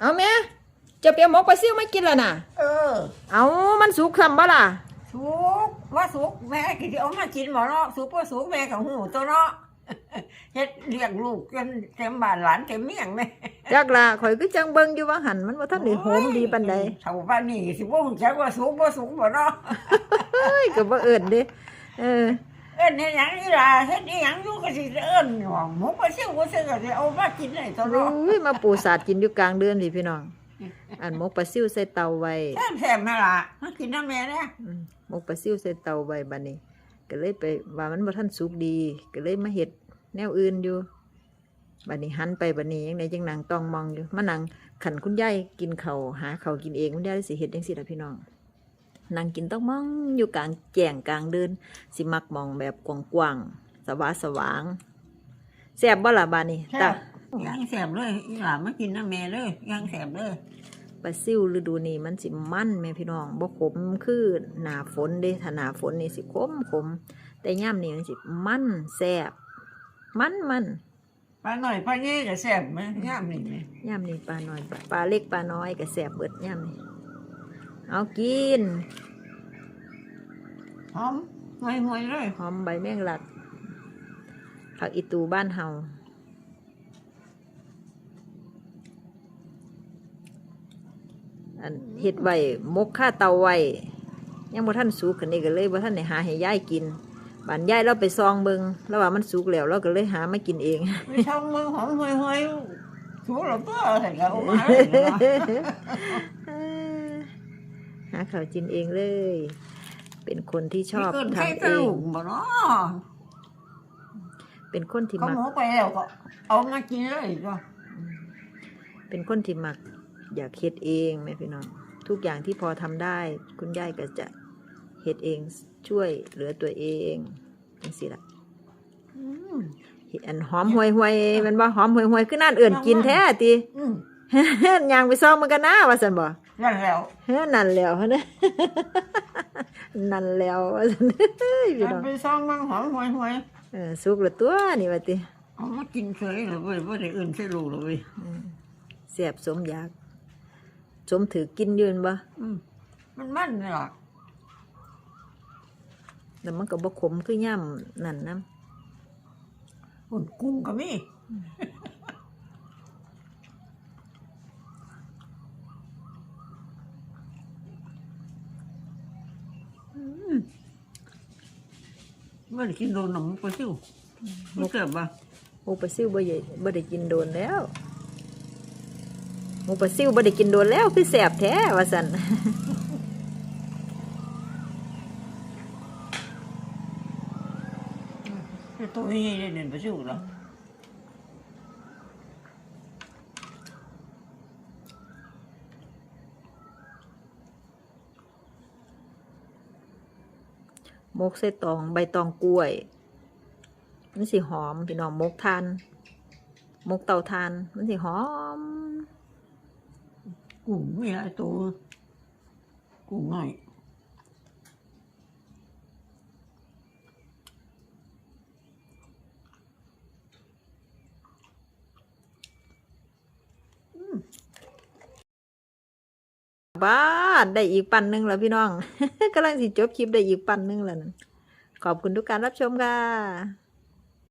เอาแม่จะเปียหมกปลาซิวมากินแล้วน่ะ เออ เอามันสุกคำบ่ล่ะ สุกว่าสุกแม่กินเอามากินหมอเนาะสุกว่าสุกแม่กับหูตัวเนาะเฮ็ดเลี้ยงลูกจนเต็มบ้านหลานเต็มเมียงแม่จักล่ะข่อยก็จังเบิ่งอยู่ว่าหันมันบ่ทันได้โหมดีปานใดเท่าบ้านนี่สิบ่ฮู้จักว่าสุกบ่สุกบ่เนาะเฮ้ยก็บ่เอิ้นเด้เออ เอิ้นเฮ็ดหยังนี่ล่ะเฮ็ดอีหยังอยู่ก็สิเอิ้นหอมหมูปลาซิวบ่ซื้อก็สิเอามากินได้ตัวเนาะอุ้ยมาปูสาดกินอยู่กลางเดือนสิพี่น้อง อันหมกปลาซิวใส่เตาไว้แซ่บๆแม่ล่ะมากินน้ำแม่เด้ออืมหมกปลาซิวใส่เตาไว้บัดนี้ ก็เลยไปว่ามันบ่ทันสุกดี ก็เลยมาเฮ็ดแนวอื่นอยู่บัดนี้หันไปบัดนี้ยังไดจังนางต้องมองอยู่มานั่งขันคุณยายกินข้าวหาข้าวกินเองคุณยายสิเฮ็ดจังซี่ล่ะพี่น้อง นั่งกินต้องมองอยู่กลางแจ้งกลางเดิน สิมักมองแบบกว้างๆสว่างสว่างแซ่บบ่ล่ะบาดนี้แซ่ตาบยังแซ่บเลยอีหล่ามากินน้ำแม่เลยยังแซ่บเลยปลาซิวฤดูนี้มันสิมันแม่พี่น้องบ่ขมคือหน้าฝนเด้ถ้าหน้าฝนนี่สิขมขมแต่ย่ามนี่มันสิมันแซ่บมันมันปลาหน่อยปลาเงี้ยก็แซ่บไหมย่ามนี่แม่ย่ามนี่ปลาน้อยปลาปลาเล็กปลาน้อยก็แซ่บเบิดย่ามนี่ เอากิน หอมห่วยๆเลยหอมใบแมงลักผักอีตูบ้านเฮาอันเฮ็ดไว้มกข้าเตาไว้ยังบ่ทันสุกกันนี่ก็เลยบ่ทันได้หาให้ยายกินบานยายเราไปซองเบิงแล้วว่ามันสุกแล้วเราก็เลยหามากินเอง ไม่ช่องมือหอมห่วยๆสูงเราตัวใส่กระเอามาเลยเนาะหาข้าวกินเองเลย เป็นคนที่ชอบมีเกินใครทำกเอระลูงกบ่เนาะเป็นคนที่เขามักหมูไปแล้วก็ เอามากินเลยก็เป็นคนที่มัก อยากเฮ็ดเองแม่พี่น้อง ทุกอย่างที่พอทำได้ คุณยายก็จะเฮ็ดเองช่วยเหลือตัวเองจังสิล่ะอืมเฮ็ดอันหอมห่วยห่วยๆมันบ่หอมห่วยห่วยๆคือนั่นเอื่นกินแท้ติ อืมย่างไปซองมันกันนะว่าซั่นบ่ นั่นแล้วเฮ้อนั่นแล้วฮะนะนั่นแล้วว่าซั่นเฮ้ยพี่มัน้อนงไปซ่องมันหอมห่วยเออสุกและตัวนี่ว่าติๆเอามากินเฉยเลยเว้ยบ่ได้อื่นใส่ลูกเลยเว้ยเสียบสมอยาก สมถือกินยืนบ่อืมมันมันนี่ล่ะแต่มันก็บ่ขมคือย่ำนั่นนํหุ่นกุ้งก็มี ไม่ได้กินโดนหนมไปซิวมันเกิดบ่หมูปลาซิวบ่ใหญ่บ่ได้กินโดนแล้วหมูปลาซิวบ่ได้กินโดนแล้วคือแสบแท้ว่าซั่นตัวนี้ได้เด่นไปซิวเหรอ มกใส่ตองใบตองกล้วย มันสีหอมพี่น้องมกทานมกเตาทาน มันสีหอมกุ้งมีหลายตัวกุ้งน้อย บ้านได้อีกปันหนึงแล้วพี่น้องกำลังสิจบคลิปได้อีกปันหนึงแล้วนั่นขอบคุณทุกการรับชมค่ะ